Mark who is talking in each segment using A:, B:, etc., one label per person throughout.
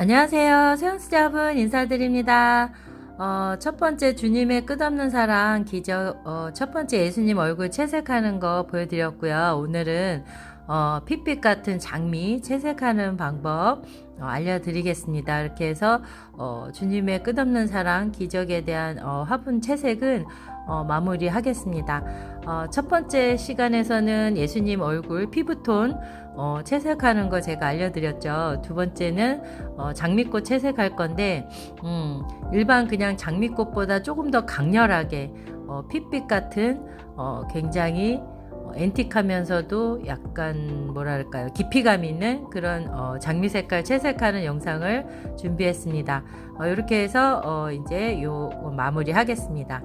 A: 안녕하세요. 세연스잡은 인사드립니다. 어, 첫 번째 주님의 끝없는 사랑 기적, 어, 첫 번째 예수님 얼굴 채색하는 거 보여드렸고요. 오늘은 어, 핏빛 같은 장미 채색하는 방법 어, 알려드리겠습니다. 이렇게 해서 어, 주님의 끝없는 사랑 기적에 대한 어, 화분 채색은 어, 마무리하겠습니다. 어, 첫 번째 시간에서는 예수님 얼굴 피부톤 어, 채색하는 거 제가 알려드렸죠. 두 번째는 어, 장미꽃 채색할 건데 음, 일반 그냥 장미꽃보다 조금 더 강렬하게 어, 핏빛 같은 어, 굉장히 어, 앤틱하면서도 약간 뭐랄까요 깊이감 있는 그런 어, 장미 색깔 채색하는 영상을 준비했습니다. 어, 이렇게 해서 어, 이제 요 마무리 하겠습니다.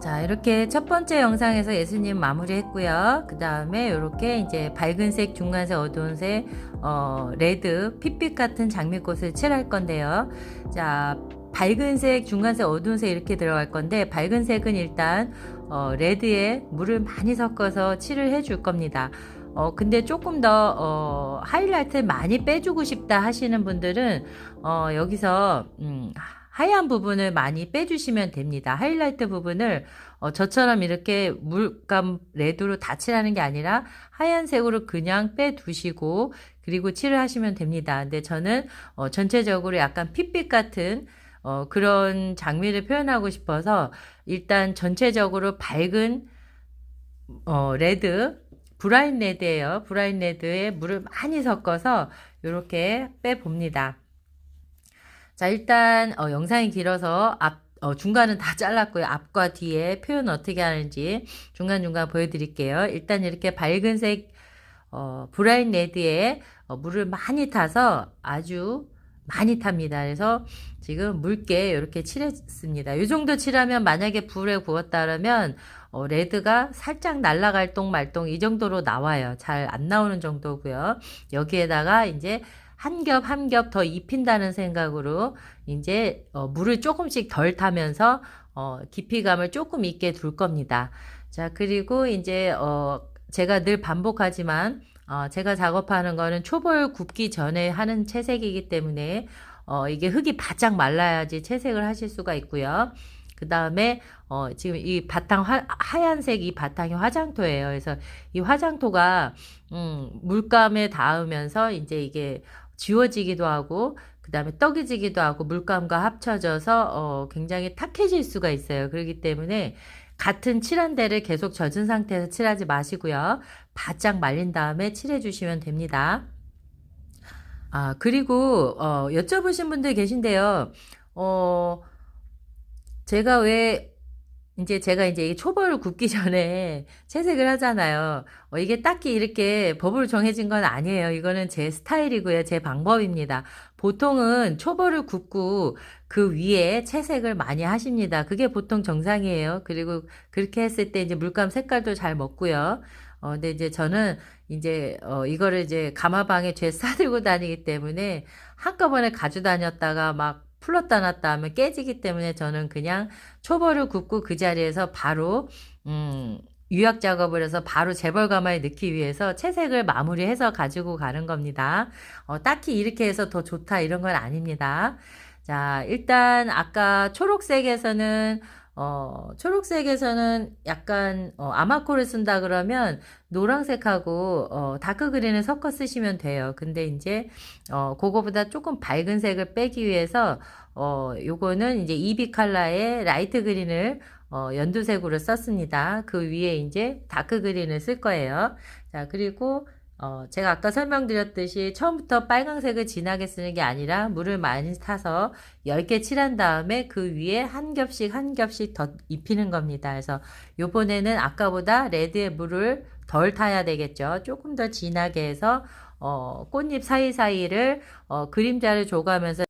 A: 자, 이렇게 첫 번째 영상에서 예수님 마무리했고요. 그 다음에 이렇게 이제 밝은색, 중간색, 어두운색, 어, 레드, 핏빛 같은 장미꽃을 칠할 건데요. 자, 밝은색, 중간색, 어두운색 이렇게 들어갈 건데, 밝은색은 일단, 어, 레드에 물을 많이 섞어서 칠을 해줄 겁니다. 어, 근데 조금 더, 어, 하이라이트를 많이 빼주고 싶다 하시는 분들은, 어, 여기서, 음, 하얀 부분을 많이 빼주시면 됩니다. 하이라이트 부분을 어, 저처럼 이렇게 물감 레드로 다 칠하는 게 아니라 하얀색으로 그냥 빼두시고 그리고 칠을 하시면 됩니다. 근데 저는 어, 전체적으로 약간 핏빛 같은 어, 그런 장미를 표현하고 싶어서 일단 전체적으로 밝은 어, 레드 브라인 레드예요. 브라인 레드에 물을 많이 섞어서 이렇게 빼봅니다. 자, 일단 어, 영상이 길어서 앞 어, 중간은 다 잘랐고요. 앞과 뒤에 표현 어떻게 하는지 중간중간 보여드릴게요. 일단 이렇게 밝은색 어, 브라인 레드에 어, 물을 많이 타서 아주 많이 탑니다. 그래서 지금 묽게 이렇게 칠했습니다. 이 정도 칠하면 만약에 불에 구웠다 그러면 어, 레드가 살짝 날아갈 똥 말똥 이 정도로 나와요. 잘 안 나오는 정도고요. 여기에다가 이제 한 겹 한 겹 더 입힌다는 생각으로 이제 어, 물을 조금씩 덜 타면서 어, 깊이감을 조금 있게 둘 겁니다. 자 그리고 이제 어, 제가 늘 반복하지만 어, 제가 작업하는 거는 초벌 굽기 전에 하는 채색이기 때문에 어, 이게 흙이 바짝 말라야지 채색을 하실 수가 있고요. 그 다음에 어, 지금 이 바탕 화, 하얀색 이 바탕이 화장토예요. 그래서 이 화장토가 음, 물감에 닿으면서 이제 이게 지워지기도 하고 그 다음에 떡이지기도 하고 물감과 합쳐져서 어, 굉장히 탁해질 수가 있어요. 그렇기 때문에 같은 칠한 데를 계속 젖은 상태에서 칠하지 마시고요. 바짝 말린 다음에 칠해 주시면 됩니다. 아, 그리고 어, 여쭤보신 분들 계신데요. 어, 제가 왜 이제 제가 이제 이 초벌을 굽기 전에 채색을 하잖아요. 어, 이게 딱히 이렇게 법으로 정해진 건 아니에요. 이거는 제 스타일이고요. 제 방법입니다. 보통은 초벌을 굽고 그 위에 채색을 많이 하십니다. 그게 보통 정상이에요. 그리고 그렇게 했을 때 이제 물감 색깔도 잘 먹고요. 어, 근데 이제 저는 이제, 어, 이거를 이제 가마방에 죄 싸들고 다니기 때문에 한꺼번에 가져 다녔다가 막 풀렀다 놨다 하면 깨지기 때문에 저는 그냥 초벌을 굽고 그 자리에서 바로, 음, 유약 작업을 해서 바로 재벌 가마에 넣기 위해서 채색을 마무리해서 가지고 가는 겁니다. 어, 딱히 이렇게 해서 더 좋다 이런 건 아닙니다. 자, 일단 아까 초록색에서는 어, 초록색에서는 약간 어, 아마코를 쓴다 그러면 노란색하고 어, 다크 그린을 섞어 쓰시면 돼요. 근데 이제 어, 그거보다 조금 밝은 색을 빼기 위해서 어, 요거는 이제 이비 컬러의 라이트 그린을 어, 연두색으로 썼습니다. 그 위에 이제 다크 그린을 쓸 거예요. 자, 그리고 어, 제가 아까 설명드렸듯이 처음부터 빨강색을 진하게 쓰는 게 아니라 물을 많이 타서 10개 칠한 다음에 그 위에 한 겹씩 한 겹씩 더 입히는 겁니다. 그래서 요번에는 아까보다 레드에 물을 덜 타야 되겠죠. 조금 더 진하게 해서 어, 꽃잎 사이사이를 어, 그림자를 줘가면서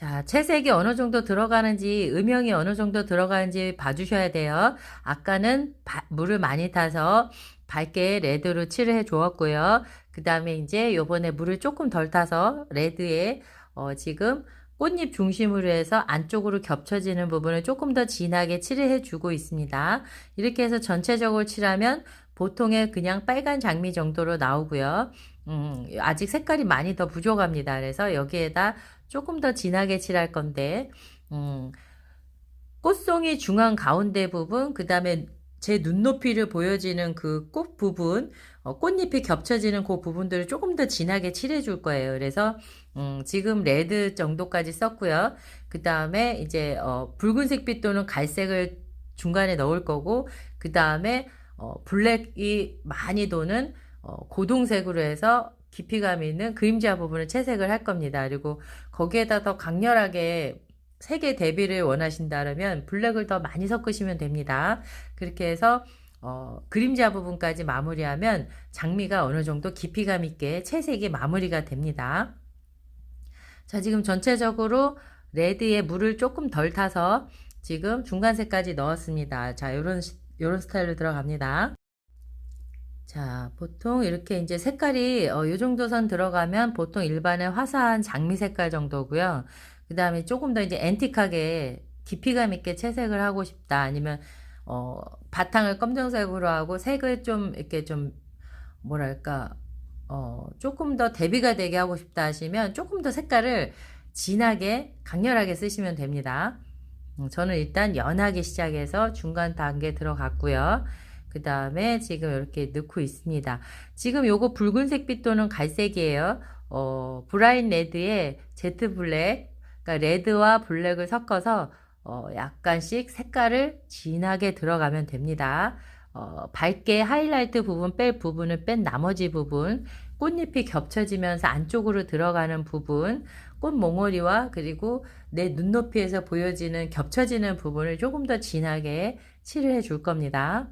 A: 자, 채색이 어느 정도 들어가는지, 음영이 어느 정도 들어가는지 봐주셔야 돼요. 아까는 바, 물을 많이 타서 밝게 레드로 칠을 해 주었고요. 그 다음에 이제 요번에 물을 조금 덜 타서 레드에 어, 지금 꽃잎 중심으로 해서 안쪽으로 겹쳐지는 부분을 조금 더 진하게 칠을 해 주고 있습니다. 이렇게 해서 전체적으로 칠하면 보통의 그냥 빨간 장미 정도로 나오고요. 음, 아직 색깔이 많이 더 부족합니다. 그래서 여기에다 조금 더 진하게 칠할 건데, 음, 꽃송이 중앙 가운데 부분, 그 다음에 제 눈높이를 보여지는 그 꽃 부분, 어, 꽃잎이 겹쳐지는 그 부분들을 조금 더 진하게 칠해 줄 거예요. 그래서, 음, 지금 레드 정도까지 썼고요. 그 다음에 이제, 어, 붉은색 빛 또는 갈색을 중간에 넣을 거고, 그 다음에, 어, 블랙이 많이 도는, 어, 고동색으로 해서 깊이감 있는 그림자 부분을 채색을 할 겁니다. 그리고 거기에다 더 강렬하게 색의 대비를 원하신다면 블랙을 더 많이 섞으시면 됩니다. 그렇게 해서 어, 그림자 부분까지 마무리하면 장미가 어느 정도 깊이감 있게 채색이 마무리가 됩니다. 자, 지금 전체적으로 레드에 물을 조금 덜 타서 지금 중간색까지 넣었습니다. 자, 요런, 요런 스타일로 들어갑니다. 자, 보통 이렇게 이제 색깔이 어, 요 정도 선 들어가면 보통 일반의 화사한 장미 색깔 정도고요. 그 다음에 조금 더 이제 앤틱하게 깊이감 있게 채색을 하고 싶다. 아니면 어, 바탕을 검정색으로 하고 색을 좀 이렇게 좀 뭐랄까 어, 조금 더 대비가 되게 하고 싶다 하시면 조금 더 색깔을 진하게 강렬하게 쓰시면 됩니다. 음, 저는 일단 연하게 시작해서 중간 단계 들어갔고요. 그 다음에 지금 이렇게 넣고 있습니다. 지금 요거 붉은색 빛 또는 갈색이에요. 어, 브라인 레드에 제트 블랙, 그러니까 레드와 블랙을 섞어서 어, 약간씩 색깔을 진하게 들어가면 됩니다. 어, 밝게 하이라이트 부분 뺄 부분을 뺀 나머지 부분, 꽃잎이 겹쳐지면서 안쪽으로 들어가는 부분, 꽃 몽오리와 그리고 내 눈높이에서 보여지는 겹쳐지는 부분을 조금 더 진하게 칠을 해 줄 겁니다.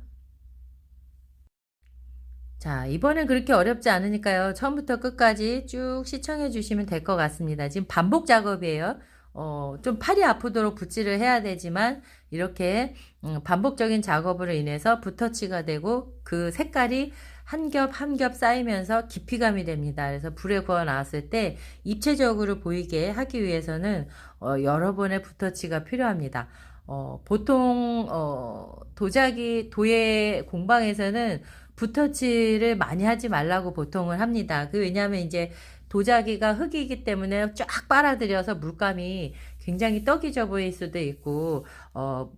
A: 자, 이번엔 그렇게 어렵지 않으니까요. 처음부터 끝까지 쭉 시청해 주시면 될 것 같습니다. 지금 반복 작업이에요. 어, 좀 팔이 아프도록 붓질을 해야 되지만 이렇게 음, 반복적인 작업으로 인해서 붓터치가 되고 그 색깔이 한 겹 한 겹 쌓이면서 깊이감이 됩니다. 그래서 불에 구워 나왔을 때 입체적으로 보이게 하기 위해서는 어, 여러 번의 붓터치가 필요합니다. 어, 보통 어, 도자기 도예 공방에서는 붓터치를 많이 하지 말라고 보통을 합니다. 그 왜냐하면 이제 도자기가 흙이기 때문에 쫙 빨아들여서 물감이 굉장히 떡이 져 보일 수도 있고 어,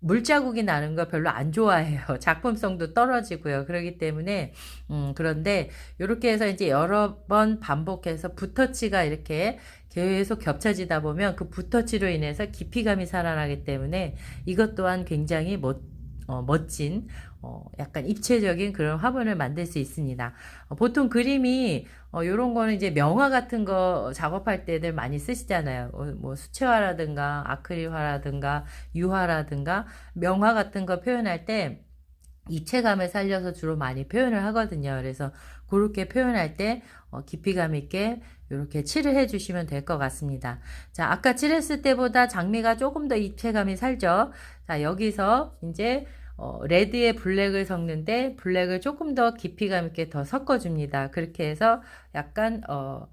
A: 물자국이 나는 거 별로 안 좋아해요. 작품성도 떨어지고요. 그렇기 때문에 음, 그런데 이렇게 해서 이제 여러 번 반복해서 붓터치가 이렇게 계속 겹쳐지다 보면 그 붓터치로 인해서 깊이감이 살아나기 때문에 이것 또한 굉장히 멋, 어, 멋진 어, 약간 입체적인 그런 화분을 만들 수 있습니다. 어, 보통 그림이 어, 요런 거는 이제 명화 같은 거 작업할 때들 많이 쓰시잖아요. 어, 뭐 수채화라든가 아크릴화라든가 유화라든가 명화 같은 거 표현할 때 입체감을 살려서 주로 많이 표현을 하거든요. 그래서 그렇게 표현할 때 어, 깊이감 있게 이렇게 칠을 해주시면 될 것 같습니다. 자, 아까 칠했을 때보다 장미가 조금 더 입체감이 살죠. 자, 여기서 이제 어, 레드에 블랙을 섞는데 블랙을 조금 더 깊이감 있게 더 섞어줍니다. 그렇게 해서 약간 어,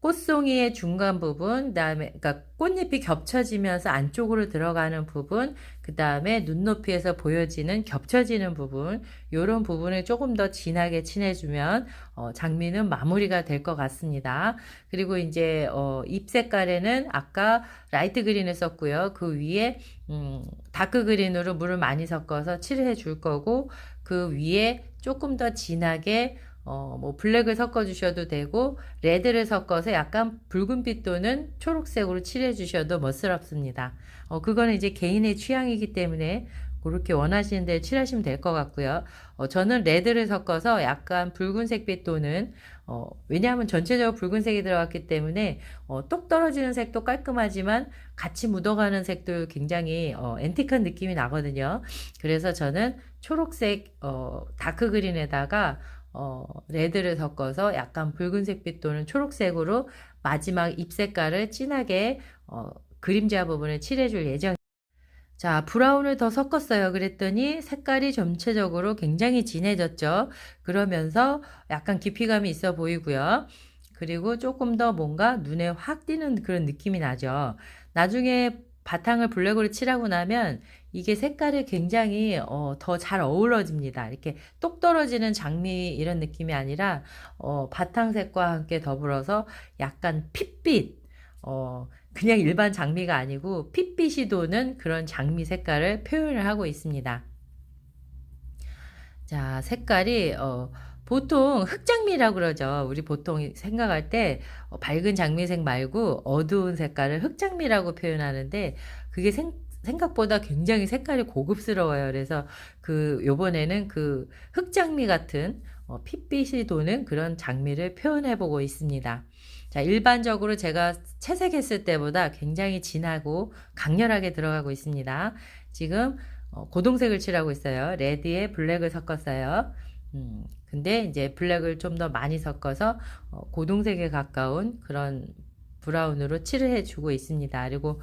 A: 꽃송이의 중간 부분, 그다음에 그러니까 꽃잎이 겹쳐지면서 안쪽으로 들어가는 부분, 그다음에 눈높이에서 보여지는 겹쳐지는 부분, 이런 부분을 조금 더 진하게 칠해주면 어, 장미는 마무리가 될 것 같습니다. 그리고 이제 어, 잎 색깔에는 아까 라이트 그린을 썼고요. 그 위에 음, 다크 그린으로 물을 많이 섞어서 칠해 줄 거고 그 위에 조금 더 진하게 어, 뭐 블랙을 섞어 주셔도 되고 레드를 섞어서 약간 붉은빛 또는 초록색으로 칠해 주셔도 멋스럽습니다. 어, 그거는 이제 개인의 취향이기 때문에 그렇게 원하시는 대로 칠하시면 될 것 같고요. 어, 저는 레드를 섞어서 약간 붉은색빛 또는 어, 왜냐하면 전체적으로 붉은색이 들어갔기 때문에 어, 똑 떨어지는 색도 깔끔하지만 같이 묻어가는 색도 굉장히 어, 앤틱한 느낌이 나거든요. 그래서 저는 초록색 어, 다크 그린에다가 어, 레드를 섞어서 약간 붉은색빛 또는 초록색으로 마지막 잎 색깔을 진하게 어, 그림자 부분을 칠해줄 예정. 자, 브라운을 더 섞었어요. 그랬더니 색깔이 전체적으로 굉장히 진해졌죠. 그러면서 약간 깊이감이 있어 보이고요. 그리고 조금 더 뭔가 눈에 확 띄는 그런 느낌이 나죠. 나중에 바탕을 블랙으로 칠하고 나면 이게 색깔이 굉장히 어, 더 잘 어우러집니다. 이렇게 똑 떨어지는 장미 이런 느낌이 아니라 어, 바탕색과 함께 더불어서 약간 핏빛 어, 그냥 일반 장미가 아니고 핏빛이 도는 그런 장미 색깔을 표현을 하고 있습니다. 자, 색깔이 어, 보통 흑장미라고 그러죠. 우리 보통 생각할 때 어, 밝은 장미색 말고 어두운 색깔을 흑장미라고 표현하는데 그게 생, 생각보다 굉장히 색깔이 고급스러워요. 그래서 그 요번에는 그 흑장미 같은 어, 핏빛이 도는 그런 장미를 표현해 보고 있습니다. 자, 일반적으로 제가 채색했을 때보다 굉장히 진하고 강렬하게 들어가고 있습니다. 지금 어, 고동색을 칠하고 있어요. 레드에 블랙을 섞었어요. 음, 근데 이제 블랙을 좀 더 많이 섞어서 어, 고동색에 가까운 그런 브라운으로 칠을 해주고 있습니다. 그리고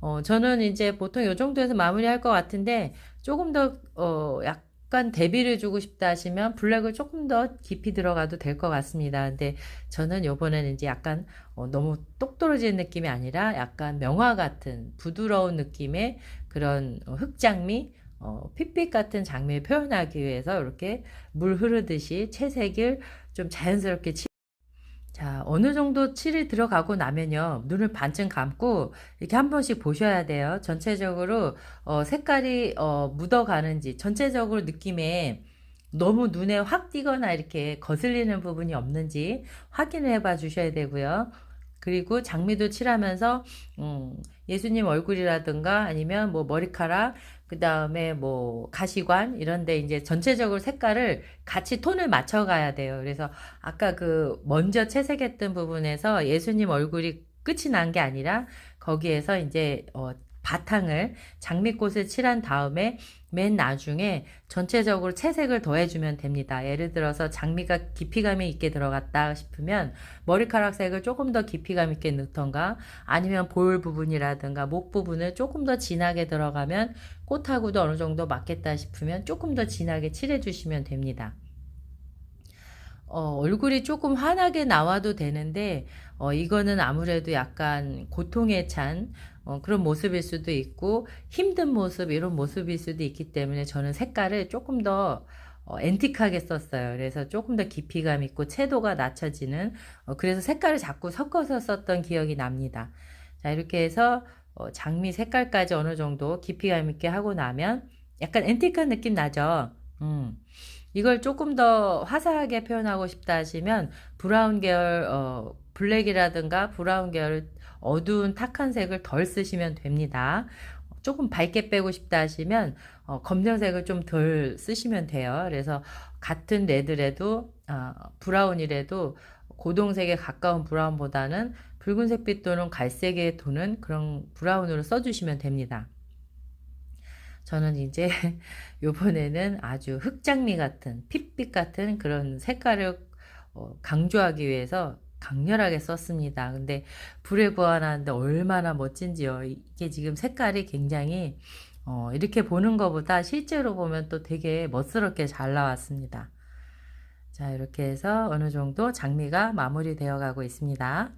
A: 어, 저는 이제 보통 이 정도에서 마무리할 것 같은데 조금 더 어, 약간 대비를 주고 싶다 하시면 블랙을 조금 더 깊이 들어가도 될 것 같습니다. 근데 저는 요번에는 이제 약간 어, 너무 똑 떨어지는 느낌이 아니라 약간 명화 같은 부드러운 느낌의 그런 어, 흑장미 어, 핏빛 같은 장미를 표현하기 위해서 이렇게 물 흐르듯이 채색을 좀 자연스럽게 치... 자, 어느 정도 칠이 들어가고 나면요, 눈을 반쯤 감고 이렇게 한 번씩 보셔야 돼요. 전체적으로 어, 색깔이 어, 묻어가는지, 전체적으로 느낌에 너무 눈에 확 띄거나 이렇게 거슬리는 부분이 없는지 확인을 해 봐 주셔야 되고요. 그리고 장미도 칠하면서 음, 예수님 얼굴이라든가 아니면 뭐 머리카락 그 다음에 뭐 가시관 이런데 이제 전체적으로 색깔을 같이 톤을 맞춰 가야 돼요. 그래서 아까 그 먼저 채색했던 부분에서 예수님 얼굴이 끝이 난 게 아니라 거기에서 이제 어 바탕을 장미꽃을 칠한 다음에 맨 나중에 전체적으로 채색을 더해주면 됩니다. 예를 들어서 장미가 깊이감이 있게 들어갔다 싶으면 머리카락 색을 조금 더 깊이감 있게 넣던가 아니면 볼 부분이라든가 목 부분을 조금 더 진하게 들어가면 꽃하고도 어느 정도 맞겠다 싶으면 조금 더 진하게 칠해주시면 됩니다. 어, 얼굴이 조금 환하게 나와도 되는데, 어, 이거는 아무래도 약간 고통에 찬 어, 그런 모습일 수도 있고, 힘든 모습, 이런 모습일 수도 있기 때문에 저는 색깔을 조금 더 어, 앤틱하게 썼어요. 그래서 조금 더 깊이감 있고, 채도가 낮춰지는, 어, 그래서 색깔을 자꾸 섞어서 썼던 기억이 납니다. 자, 이렇게 해서 어, 장미 색깔까지 어느 정도 깊이감 있게 하고 나면 약간 앤틱한 느낌 나죠? 음. 이걸 조금 더 화사하게 표현하고 싶다 하시면 브라운 계열 어, 블랙이라든가 브라운 계열 어두운 탁한 색을 덜 쓰시면 됩니다. 조금 밝게 빼고 싶다 하시면 어, 검정색을 좀 덜 쓰시면 돼요. 그래서 같은 레드래도 어, 브라운이라도 고동색에 가까운 브라운보다는 붉은색빛 또는 갈색에 도는 그런 브라운으로 써주시면 됩니다. 저는 이제 요번에는 아주 흑장미 같은 핏빛 같은 그런 색깔을 어, 강조하기 위해서 강렬하게 썼습니다. 근데 불에 구워놨는데 얼마나 멋진지요. 이게 지금 색깔이 굉장히 어, 이렇게 보는 것보다 실제로 보면 또 되게 멋스럽게 잘 나왔습니다. 자, 이렇게 해서 어느 정도 장미가 마무리되어 가고 있습니다.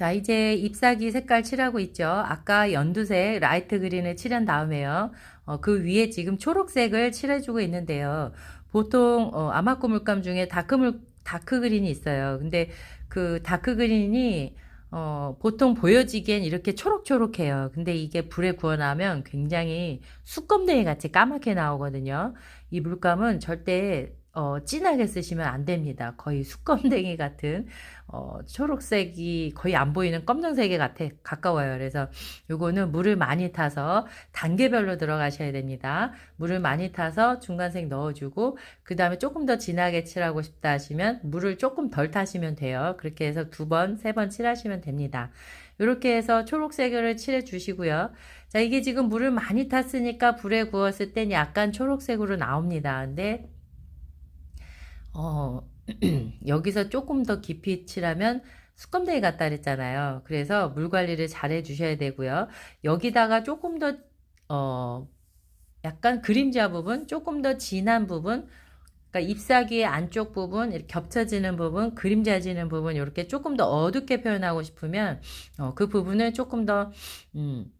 A: 자, 이제 잎사귀 색깔 칠하고 있죠. 아까 연두색 라이트 그린을 칠한 다음에요. 어, 그 위에 지금 초록색을 칠해주고 있는데요. 보통 어, 아마코 물감 중에 다크 물, 다크 그린이 있어요. 근데 그 다크 그린이 어, 보통 보여지기엔 이렇게 초록초록해요. 근데 이게 불에 구워나면 굉장히 수검댕이 같이 까맣게 나오거든요. 이 물감은 절대 어, 진하게 쓰시면 안 됩니다. 거의 수검댕이 같은 어, 초록색이 거의 안 보이는 검정색에 같아, 가까워요. 그래서 요거는 물을 많이 타서 단계별로 들어가셔야 됩니다. 물을 많이 타서 중간색 넣어주고 그 다음에 조금 더 진하게 칠하고 싶다 하시면 물을 조금 덜 타시면 돼요. 그렇게 해서 두 번, 세 번 칠하시면 됩니다. 이렇게 해서 초록색을 칠해 주시고요. 자, 이게 지금 물을 많이 탔으니까 불에 구웠을 땐 약간 초록색으로 나옵니다. 근데 어, 여기서 조금 더 깊이 칠하면 수검댕이 같다 그랬잖아요. 그래서 물 관리를 잘 해주셔야 되고요. 여기다가 조금 더, 어, 약간 그림자 부분, 조금 더 진한 부분, 그러니까 잎사귀의 안쪽 부분, 이렇게 겹쳐지는 부분, 그림자 지는 부분, 이렇게 조금 더 어둡게 표현하고 싶으면 어, 그 부분을 조금 더 음,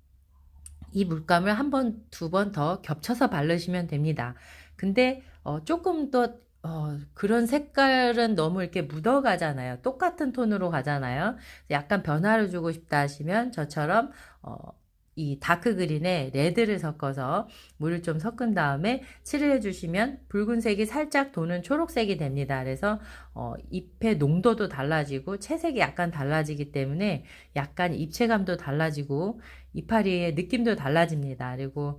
A: 이 물감을 한 번, 두 번 더 겹쳐서 바르시면 됩니다. 근데 어, 조금 더 어, 그런 색깔은 너무 이렇게 묻어가잖아요. 똑같은 톤으로 가잖아요. 약간 변화를 주고 싶다 하시면 저처럼 어, 이 다크 그린에 레드를 섞어서 물을 좀 섞은 다음에 칠을 해주시면 붉은색이 살짝 도는 초록색이 됩니다. 그래서 어, 잎의 농도도 달라지고 채색이 약간 달라지기 때문에 약간 입체감도 달라지고 이파리의 느낌도 달라집니다. 그리고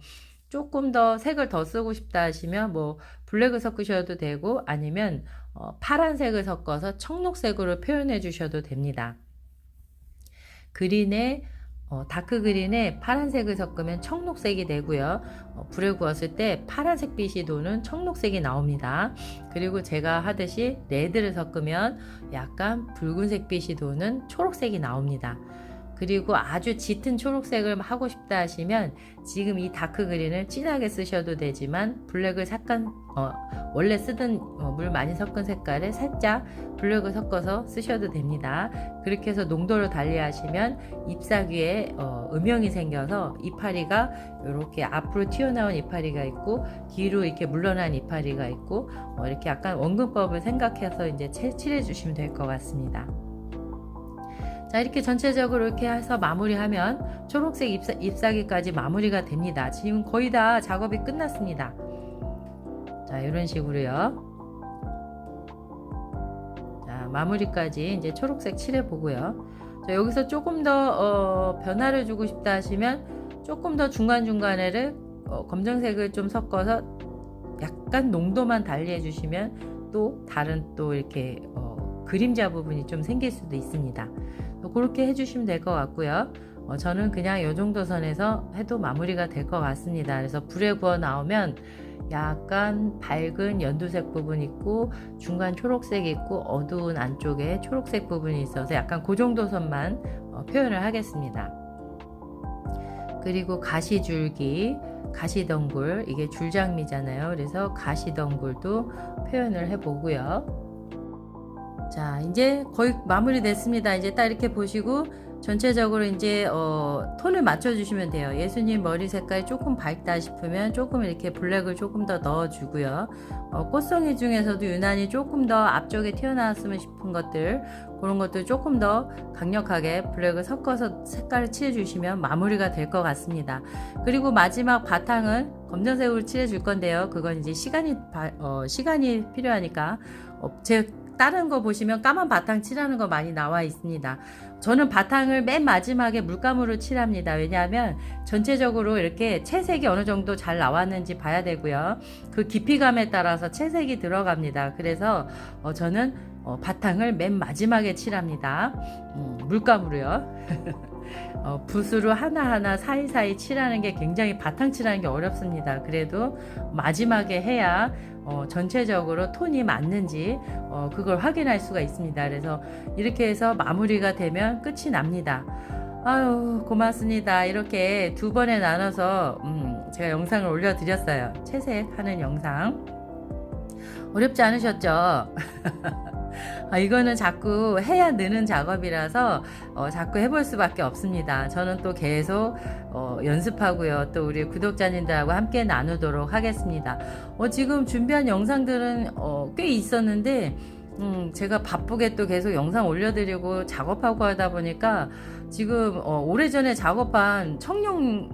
A: 조금 더 색을 더 쓰고 싶다 하시면 뭐 블랙을 섞으셔도 되고 아니면 어, 파란색을 섞어서 청록색으로 표현해 주셔도 됩니다. 그린에 어, 다크 그린에 파란색을 섞으면 청록색이 되고요. 어, 불에 구웠을 때 파란색 빛이 도는 청록색이 나옵니다. 그리고 제가 하듯이 레드를 섞으면 약간 붉은색 빛이 도는 초록색이 나옵니다. 그리고 아주 짙은 초록색을 하고 싶다 하시면 지금 이 다크 그린을 진하게 쓰셔도 되지만 블랙을 잠깐 어, 원래 쓰던 어, 물 많이 섞은 색깔을 살짝 블랙을 섞어서 쓰셔도 됩니다. 그렇게 해서 농도를 달리 하시면 잎사귀에 어, 음영이 생겨서 이파리가 이렇게 앞으로 튀어나온 이파리가 있고 뒤로 이렇게 물러난 이파리가 있고 어, 이렇게 약간 원근법을 생각해서 이제 칠해 주시면 될 것 같습니다. 자 이렇게 전체적으로 이렇게 해서 마무리하면 초록색 잎사, 잎사귀까지 마무리가 됩니다. 지금 거의 다 작업이 끝났습니다. 자 이런 식으로요. 자 마무리까지 이제 초록색 칠해 보고요. 자 여기서 조금 더 어, 변화를 주고 싶다 하시면 조금 더 중간 중간에를 어, 검정색을 좀 섞어서 약간 농도만 달리 해 주시면 또 다른 또 이렇게 어, 그림자 부분이 좀 생길 수도 있습니다. 그렇게 해주시면 될 것 같고요. 어, 저는 그냥 이 정도 선에서 해도 마무리가 될 것 같습니다. 그래서 불에 구워 나오면 약간 밝은 연두색 부분 있고 중간 초록색 있고 어두운 안쪽에 초록색 부분이 있어서 약간 그 정도 선만 어, 표현을 하겠습니다. 그리고 가시줄기, 가시덩굴 이게 줄장미잖아요. 그래서 가시덩굴도 표현을 해보고요. 자, 이제 거의 마무리 됐습니다. 이제 딱 이렇게 보시고 전체적으로 이제 어, 톤을 맞춰주시면 돼요. 예수님 머리 색깔이 조금 밝다 싶으면 조금 이렇게 블랙을 조금 더 넣어주고요. 어, 꽃송이 중에서도 유난히 조금 더 앞쪽에 튀어나왔으면 싶은 것들 그런 것들 조금 더 강력하게 블랙을 섞어서 색깔을 칠해주시면 마무리가 될 것 같습니다. 그리고 마지막 바탕은 검정색으로 칠해줄 건데요. 그건 이제 시간이 어, 시간이 필요하니까 어, 제 다른 거 보시면 까만 바탕 칠하는 거 많이 나와 있습니다. 저는 바탕을 맨 마지막에 물감으로 칠합니다. 왜냐하면 전체적으로 이렇게 채색이 어느 정도 잘 나왔는지 봐야 되고요. 그 깊이감에 따라서 채색이 들어갑니다. 그래서 어, 저는 어, 바탕을 맨 마지막에 칠합니다. 음, 물감으로요. 어, 붓으로 하나하나 사이사이 칠하는 게 굉장히 바탕 칠하는 게 어렵습니다. 그래도 마지막에 해야 어, 전체적으로 톤이 맞는지 어, 그걸 확인할 수가 있습니다. 그래서 이렇게 해서 마무리가 되면 끝이 납니다. 아유 고맙습니다. 이렇게 두 번에 나눠서 음, 제가 영상을 올려드렸어요. 채색하는 영상 어렵지 않으셨죠? 아, 이거는 자꾸 해야 느는 작업이라서 어, 자꾸 해볼 수밖에 없습니다. 저는 또 계속 어, 연습하고요. 또 우리 구독자님들하고 함께 나누도록 하겠습니다. 어, 지금 준비한 영상들은 어, 꽤 있었는데 음, 제가 바쁘게 또 계속 영상 올려드리고 작업하고 하다 보니까 지금 어, 오래전에 작업한 청룡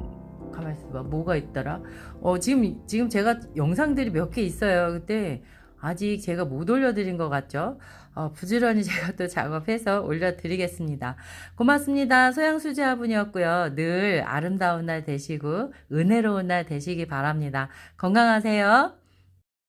A: 가만 있어봐 뭐가 있더라 어 지금 지금 제가 영상들이 몇 개 있어요 그때 아직 제가 못 올려드린 것 같죠? 어, 부지런히 제가 또 작업해서 올려드리겠습니다. 고맙습니다. 소양수지 화분이었고요. 늘 아름다운 날 되시고 은혜로운 날 되시기 바랍니다. 건강하세요.